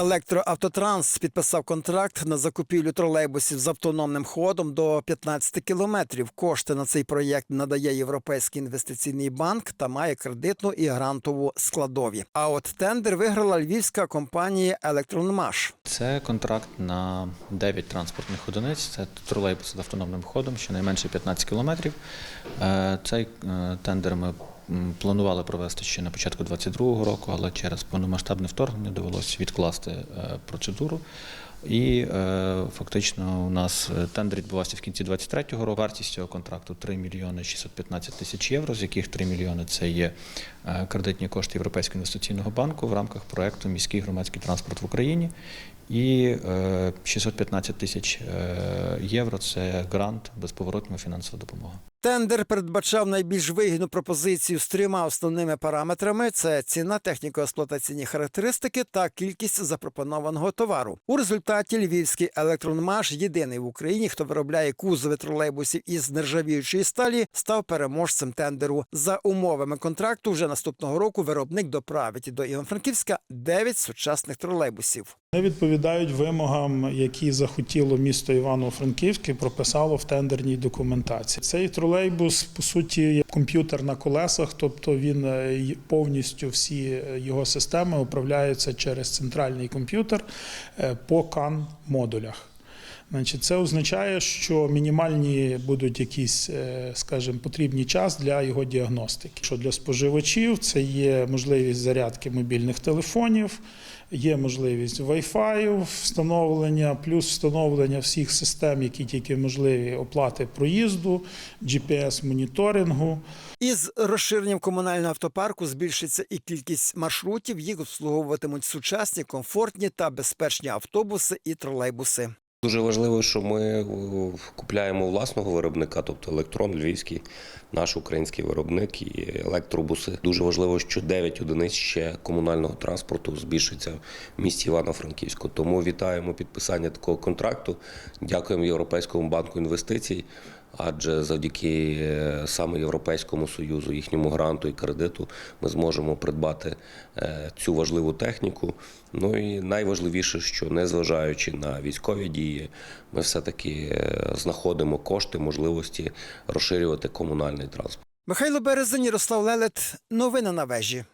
Електроавтотранс підписав контракт на закупівлю тролейбусів з автономним ходом до 15 кілометрів. Кошти на цей проєкт надає Європейський інвестиційний банк та має кредитну і грантову складові. А от тендер виграла львівська компанія Електронмаш. Це контракт на 9 транспортних одиниць. Це тролейбуси з автономним ходом, щонайменше 15 кілометрів. Е, Цей е, тендер ми планували провести ще на початку 2022 року, але через повномасштабне вторгнення довелося відкласти е, процедуру. І е, фактично у нас е, тендер відбувався в кінці 2023 року. Вартість цього контракту 3 мільйони 615 тисяч євро, з яких 3 мільйони це є кредитні кошти Європейського інвестиційного банку в рамках проекту Міський громадський транспорт в Україні. І е, 615 тисяч євро це грант безповоротна фінансова допомога. Тендер передбачав найбільш вигідну пропозицію з трьома основними параметрами: це ціна, техніко-експлуатаційні характеристики та кількість запропонованого товару. У результаті львівський електронмаш, єдиний в Україні, хто виробляє кузови тролейбусів із нержавіючої сталі, став переможцем тендеру. За умовами контракту, вже наступного року виробник доправить до Івано-Франківська 9 сучасних тролейбусів. Не відповідають вимогам, які захотіло місто Івано-Франківське, прописало в тендерній документації. Цей тролейбус, по суті, є комп'ютер на колесах, тобто він е, повністю всі е, його системи управляються через центральний комп'ютер е, по CAN-модулях. Значить, це означає, що мінімальні будуть якісь, е, скажімо, потрібний час для його діагностики. Що для споживачів це є можливість зарядки мобільних телефонів, є можливість Wi-Fi встановлення, плюс встановлення всіх систем, які тільки можливі оплати проїзду, GPS-моніторингу. Із розширенням комунального автопарку збільшиться і кількість маршрутів. Їх обслуговуватимуть сучасні, комфортні та безпечні автобуси і тролейбуси. Дуже важливо, що ми е, купляємо власного виробника, тобто електрон львівський, наш український виробник і електробуси. Дуже важливо, що 9 одиниць ще комунального транспорту збільшиться в місті Івано-Франківську. Тому вітаємо підписання такого контракту. Дякуємо Європейському банку інвестицій. Адже завдяки е, саме Європейському союзу, їхньому гранту і кредиту, ми зможемо придбати е, цю важливу техніку. Ну і найважливіше, що незважаючи на військові дії, ми все-таки е, знаходимо кошти, можливості розширювати комунальний транспорт. Михайло Березень, Ярослав Лелет. Новини на вежі.